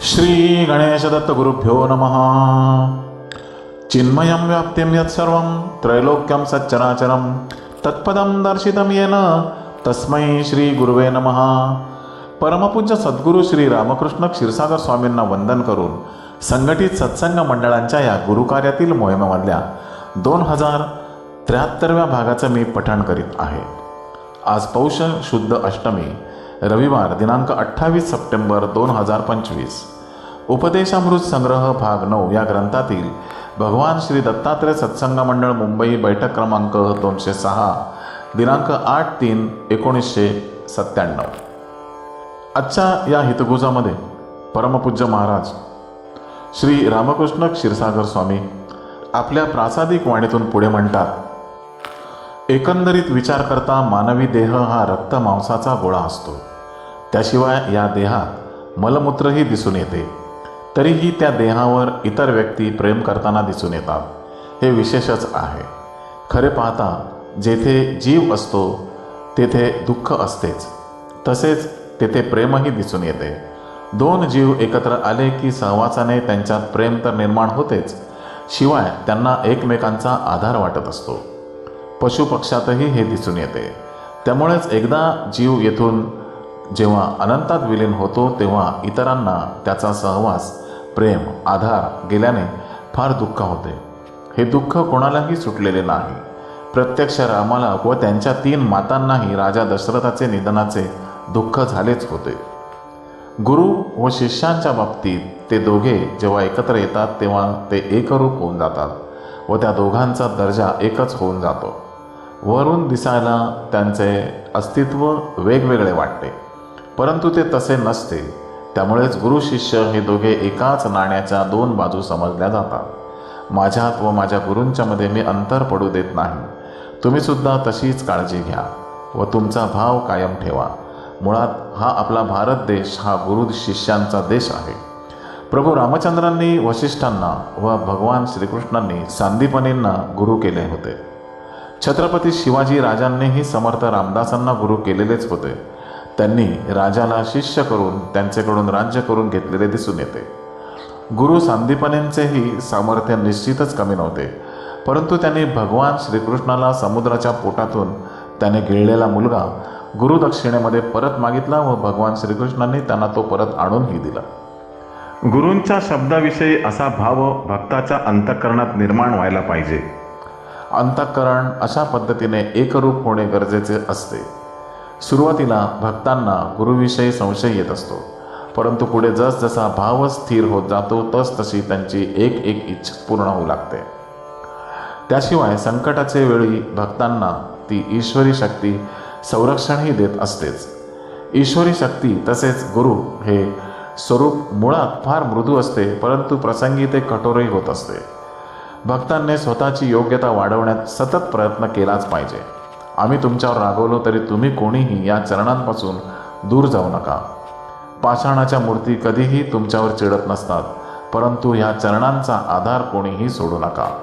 श्री गणेशदत्तगुरुभ्यो नमः। चिन्मयं व्याप्तिं यत्सर्वं त्रैलोक्यं सच्चराचरं। तत्पदं दर्शितं येन तस्मै श्रीगुरुवे नमः। परमपूज्य सद्गुरू श्री रामकृष्ण क्षीरसागर स्वामींना वंदन करून संघटित सत्संग मंडळांच्या या गुरुकार्यातील मोहिमेमधल्या दोन हजार त्र्याहत्तरव्या भागाचं मी पठण करीत आहे. आज पौष शुद्ध अष्टमी रविवार दिनांक अठ्ठावीस सप्टेंबर दोन हजार पंचवीस. उपदेशामृत संग्रह भाग नऊ या ग्रंथातील भगवान श्री दत्तात्रय सत्संग मंडळ मुंबई बैठक क्रमांक दोनशे सहा दिनांक आठ तीन एकोणीसशे सत्त्याण्णव. आजच्या या हितगुजामध्ये परमपूज्य महाराज श्री रामकृष्ण क्षीरसागर स्वामी आपल्या प्रासादिक वाणीतून पुढे म्हणतात एकंदरीत विचार करता मानवी देह हा रक्त मांसाचा गोळा असतो. त्याशिवाय या देहात मलमूत्रही दिसून येते. तरीही त्या देहावर इतर व्यक्ती प्रेम करताना दिसून येतात. हे विशेषच आहे. खरे पाहता जेथे जीव असतो तेथे दुःख असतेच. तसेच तेथे प्रेमही दिसून येते. दोन जीव एकत्र आले की सहवासाने त्यांच्यात प्रेम तर निर्माण होतेच. शिवाय त्यांना एकमेकांचा आधार वाटत असतो. पशुपक्षातही हे दिसून येते. त्यामुळेच एकदा जीव येथून जेव्हा अनंतात विलीन होतो तेव्हा इतरांना त्याचा सहवास प्रेम आधार गेल्याने फार दुःख होते. हे दुःख कोणालाही सुटलेले नाही. प्रत्यक्ष रामाला व त्यांच्या तीन मातांनाही राजा दशरथाचे निधनाचे दुःख झालेच होते. गुरु व शिष्यांच्या बाबतीत ते दोघे जेव्हा एकत्र येतात तेव्हा ते एकरूप होऊन जातात व त्या दोघांचा दर्जा एकच होऊन जातो. वरून दिसायला त्यांचे अस्तित्व वेगवेगळे वाटते. परंतु ते तसे नसते. त्यामुळेच गुरु शिष्य हे दोघे एकाच नाण्याच्या दोन बाजू समजल्या जातात. माझ्यात व माझ्या गुरूंच्यामध्ये मी अंतर पडू देत नाही. तुम्हीसुद्धा तशीच काळजी घ्या व तुमचा भाव कायम ठेवा. मुळात हा आपला भारत देश हा गुरु शिष्यांचा देश आहे. प्रभू रामचंद्रांनी वशिष्ठांना व भगवान श्रीकृष्णांनी सांदीपनींना गुरु केले होते. छत्रपती शिवाजी राजांनीही समर्थ रामदासांना गुरु केलेलेच होते. त्यांनी राजाला शिष्य करून त्यांच्याकडून राज्य करून घेतलेले दिसून येते. गुरु सांदीपनेंचेही सामर्थ्य निश्चितच कमी नव्हते. परंतु त्यांनी भगवान श्रीकृष्णाला समुद्राच्या पोटातून त्याने गिळलेला मुलगा गुरुदक्षिणेमध्ये परत मागितला व भगवान श्रीकृष्णांनी त्यांना तो परत आणूनही दिला. गुरूंच्या शब्दाविषयी असा भाव भक्ताच्या अंतःकरणात निर्माण व्हायला पाहिजे. अंतःकरण अशा पद्धतीने एकरूप होणे गरजेचे असते. सुरुवातीला भक्तांना गुरुविषयी संशय येत असतो. परंतु पुढे जसजसा भाव स्थिर होत जातो तस तशी त्यांची एक एक इच्छा पूर्ण होऊ लागते. त्याशिवाय संकटाचे वेळी भक्तांना ती ईश्वरी शक्ती संरक्षणही देत असतेच. ईश्वरी शक्ती तसेच गुरु हे स्वरूप मुळात फार मृदू असते परंतु प्रसंगी ते कठोरही होत असते. भक्तांनी स्वतःची योग्यता वाढवण्यात सतत प्रयत्न केलाच पाहिजे. आम्ही तुमच्यावर रागवलो तरी तुम्ही कोणीही या चरणांपासून दूर जाऊ नका. पाषाणाच्या मूर्ती कधीही तुमच्यावर चिडत नसतात परंतु ह्या चरणांचा आधार कोणीही सोडू नका.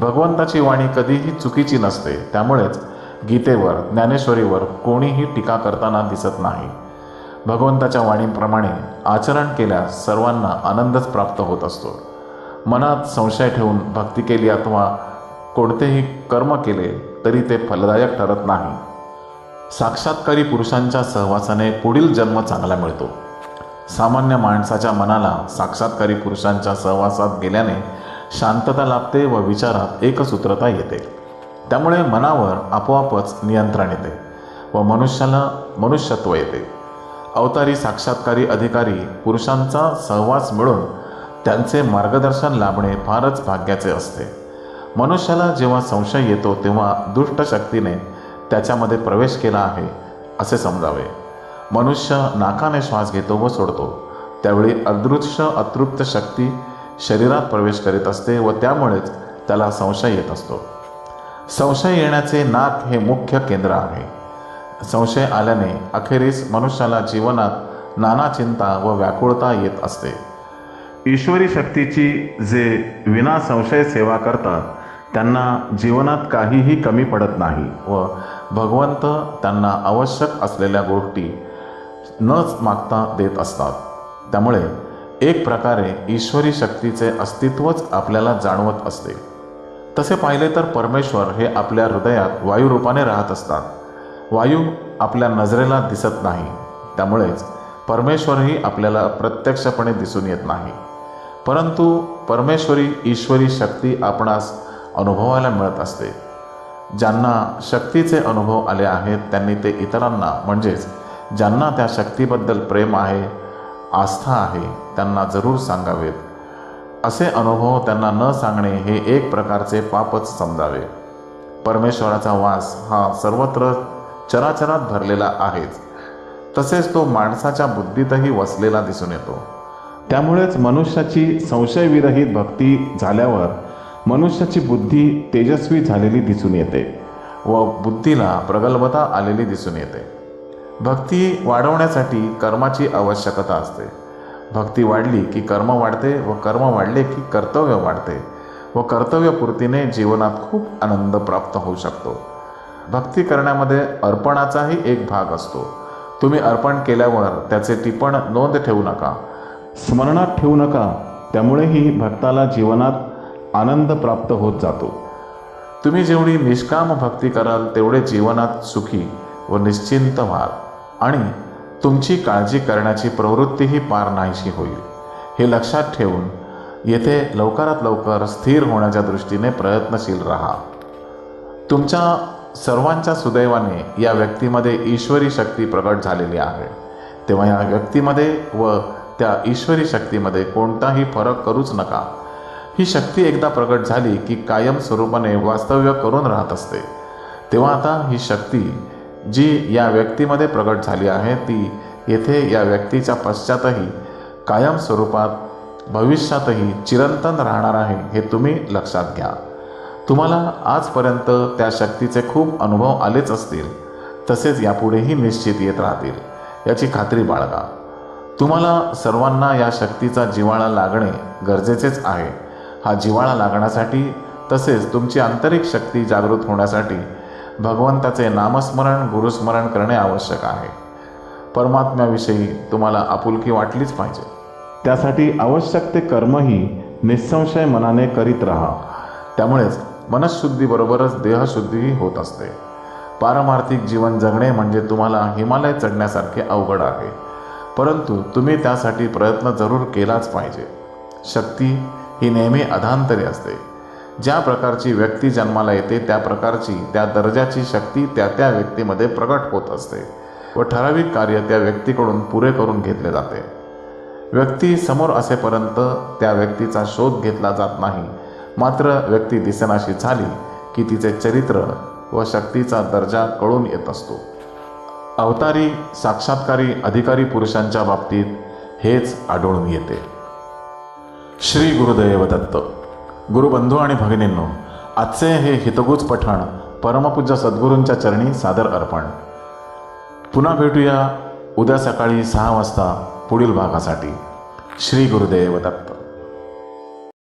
भगवंताची वाणी कधीही चुकीची नसते त्यामुळेच गीतेवर ज्ञानेश्वरीवर कोणीही टीका करताना दिसत नाही. भगवंताच्या वाणीप्रमाणे आचरण केल्यास सर्वांना आनंदच प्राप्त होत असतो. मनात संशय ठेवून भक्ती केली अथवा कोणतेही कर्म केले तरी ते फलदायक ठरत नाही. साक्षात्कारी पुरुषांच्या सहवासाने पुढील जन्म चांगला मिळतो. सामान्य माणसाच्या मनाला साक्षात्कारी पुरुषांच्या सहवासात गेल्याने शांतता लाभते व विचारात एकसूत्रता येते. त्यामुळे मनावर आपोआपच नियंत्रण येते व मनुष्याला मनुष्यत्व येते. अवतारी साक्षात्कारी अधिकारी पुरुषांचा सहवास मिळून त्यांचे मार्गदर्शन लाभणे फारच भाग्याचे असते. मनुष्याला जेव्हा संशय येतो तेव्हा दुष्ट शक्तीने त्याच्यामध्ये प्रवेश केला आहे असे समजावे. मनुष्य नाकाने श्वास घेतो व सोडतो. त्यावेळी अदृश्य अतृप्त शक्ती शरीरात प्रवेश करीत असते व त्यामुळेच त्याला संशय येत असतो. संशय येण्याचे नाक हे मुख्य केंद्र आहे. संशय आल्याने अखेरीस मनुष्याला जीवनात नाना चिंता व व्याकुळता येत असते. ईश्वरी शक्तीची जे विना संशय सेवा करतात त्यांना जीवनात काहीही कमी पडत नाही व भगवंत त्यांना आवश्यक असलेल्या गोष्टी नच मागता देत असतात. त्यामुळे एक प्रकारे ईश्वरी शक्तीचे अस्तित्वच आपल्याला जाणवत असते. तसे पाहिले तर परमेश्वर हे आपल्या हृदयात वायुरूपाने राहत असतात. वायू आपल्या नजरेला दिसत नाही. त्यामुळेच परमेश्वरही आपल्याला प्रत्यक्षपणे दिसून येत नाही. परंतु परमेश्वरी ईश्वरी शक्ती आपणास अनुभवायला मिळत असते. ज्यांना शक्तीचे अनुभव आले आहेत त्यांनी ते इतरांना म्हणजेच ज्यांना त्या शक्तीबद्दल प्रेम आहे आस्था आहे त्यांना जरूर सांगावेत. असे अनुभव त्यांना न सांगणे हे एक प्रकारचे पापच समजावे. परमेश्वराचा वास हा सर्वत्र चराचरात भरलेला आहेच. तसेच तो माणसाच्या बुद्धीतही वसलेला दिसून येतो. त्यामुळेच मनुष्याची संशयविरहित भक्ती झाल्यावर मनुष्याची बुद्धी तेजस्वी झालेली दिसून येते व बुद्धीला प्रगल्भता आलेली दिसून येते. भक्ती वाढवण्यासाठी कर्माची आवश्यकता असते. भक्ती वाढली की कर्म वाढते व कर्म वाढले की कर्तव्य वाढते व कर्तव्यपूर्तीने जीवनात खूप आनंद प्राप्त होऊ शकतो. भक्ती करण्यामध्ये अर्पणाचाही एक भाग असतो. तुम्ही अर्पण केल्यावर त्याचे टिपण नोंद ठेवू नका. स्मरणात ठेवू नका. त्यामुळेही भक्ताला जीवनात आनंद प्राप्त होत जातो. तुम्ही जेवढी निष्काम भक्ती कराल तेवढे जीवनात सुखी व निश्चिंत व्हाल. आणि तुमची काळजी करण्याची प्रवृत्तीही पार नाहीशी होईल. हे लक्षात ठेवून येथे लवकरात लवकर स्थिर होण्याच्या दृष्टीने प्रयत्नशील राहा. तुमच्या सर्वांच्या सुदैवाने या व्यक्तीमध्ये ईश्वरी शक्ती प्रकट झालेली आहे. तेव्हा या व्यक्तीमध्ये व त्या ईश्वरी शक्तीमध्ये कोणताही फरक करूच नका. ही शक्ती एकदा प्रकट झाली की कायम स्वरूपाने वास्तव्य करून राहत असते. तेव्हा आता ही शक्ती जी या व्यक्तीमध्ये प्रकट झाली आहे ती येथे या व्यक्तीच्या पश्चातही कायम स्वरूपात भविष्यातही चिरंतन राहणार आहे हे तुम्ही लक्षात घ्या. तुम्हाला आजपर्यंत त्या शक्तीचे खूप अनुभव आलेच असतील. तसेच यापुढेही निश्चित येत राहतील. याची खात्री बाळगा. तुम्हाला सर्वांना या शक्तीचा जिव्हाळा लागणे गरजेचेच आहे. हा जिव्हाळा लागण्यासाठी तसेच तुमची आंतरिक शक्ती जागृत होण्यासाठी भगवंताचे नामस्मरण गुरुस्मरण करणे आवश्यक आहे. परमात्म्याविषयी तुम्हाला आपुलकी वाटलीच पाहिजे. त्यासाठी आवश्यक ते कर्मही निसंशय मनाने करीत राहा. त्यामुळेच मनशुद्धीबरोबरच देहशुद्धीही होत असते. पारमार्थिक जीवन जगणे म्हणजे तुम्हाला हिमालय चढण्यासारखे अवघड आहे. परंतु तुम्ही त्यासाठी प्रयत्न जरूर केलाच पाहिजे. शक्ती ही नेहमी अधांतरी असते. ज्या प्रकारची व्यक्ती जन्माला येते त्या प्रकारची त्या दर्जाची शक्ती त्या त्या व्यक्तीमध्ये प्रकट होत असते व ठराविक कार्य त्या व्यक्तीकडून पुरे करून घेतले जाते. व्यक्ती समोर असेपर्यंत त्या व्यक्तीचा शोध घेतला जात नाही. मात्र व्यक्ती दिसेनाशी झाली की तिचे चरित्र व शक्तीचा दर्जा कळून येत असतो. अवतारी साक्षात्कारी अधिकारी पुरुषांच्या बाबतीत हेच आढळून येते. श्री गुरुदैव दत्त. गुरुबंधू आणि भगिनींनो आजचे हे हितगुज पठण परमपूज्य सद्गुरूंच्या चरणी सादर अर्पण. पुन्हा भेटूया उद्या सकाळी सहा वाजता पुढील भागासाठी. श्री गुरुदेव दत्त.